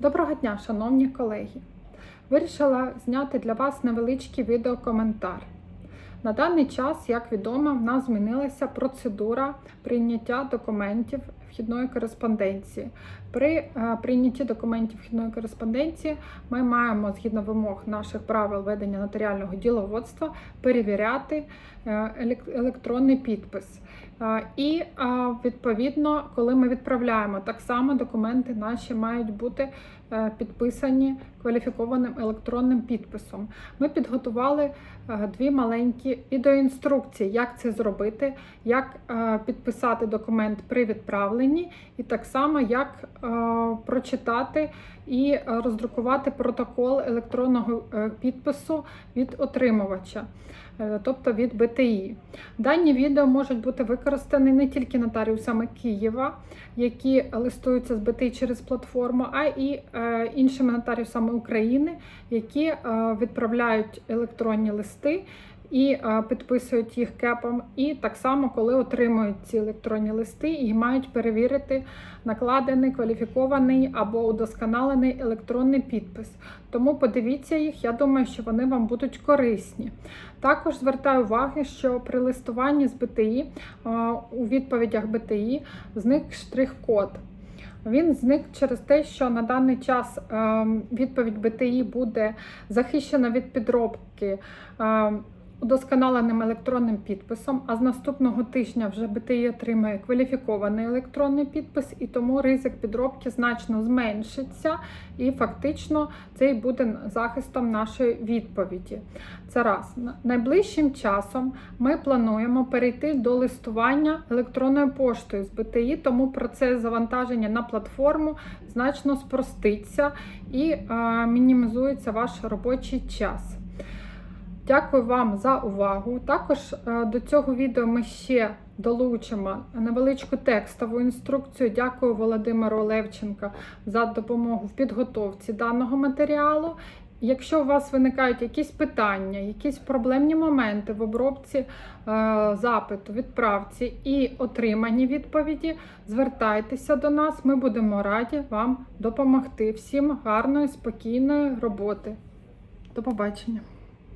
Доброго дня, шановні колеги! Вирішила зняти для вас невеличкий відеокоментар. На даний час, як відомо, в нас змінилася процедура прийняття документів вхідної кореспонденції. При е, прийнятті документів вхідної кореспонденції ми маємо, згідно вимог наших правил ведення нотаріального діловодства, перевіряти е, електронний підпис. Е, І відповідно, коли ми відправляємо, так само документи наші мають бути підписані кваліфікованим електронним підписом. Ми підготували дві маленькі відеоінструкції, як це зробити, як підписати документ при відправленні, і так само як е, прочитати і роздрукувати протокол електронного е, підпису від отримувача, е, тобто від БТІ. Дані відео можуть бути використані не тільки нотаріусами Києва, які листуються з БТІ через платформу, а і іншими нотаріусами України, які відправляють електронні листи. І е, підписують їх кепом, і так само, коли отримують ці електронні листи і мають перевірити накладений кваліфікований або удосконалений електронний підпис. Тому подивіться їх, я думаю, що вони вам будуть корисні. Також звертаю увагу, що при листуванні з БТІ е, у відповідях БТІ зник штрих-код. Він зник через те, що на даний час е, відповідь БТІ буде захищена від підробки. Удосконаленим електронним підписом, а з наступного тижня вже БТІ отримає кваліфікований електронний підпис, і тому ризик підробки значно зменшиться, і фактично це і буде захистом нашої відповіді. Це раз. Найближчим часом ми плануємо перейти до листування електронною поштою з БТІ, тому процес завантаження на платформу значно спроститься і е, мінімізується ваш робочий час. Дякую вам за увагу. Також е, до цього відео ми ще долучимо невеличку текстову інструкцію. Дякую Володимиру Левченка за допомогу в підготовці даного матеріалу. Якщо у вас виникають якісь питання, якісь проблемні моменти в обробці е, запиту, відправці і отриманні відповіді, звертайтеся до нас, ми будемо раді вам допомогти. Всім гарної, спокійної роботи. До побачення!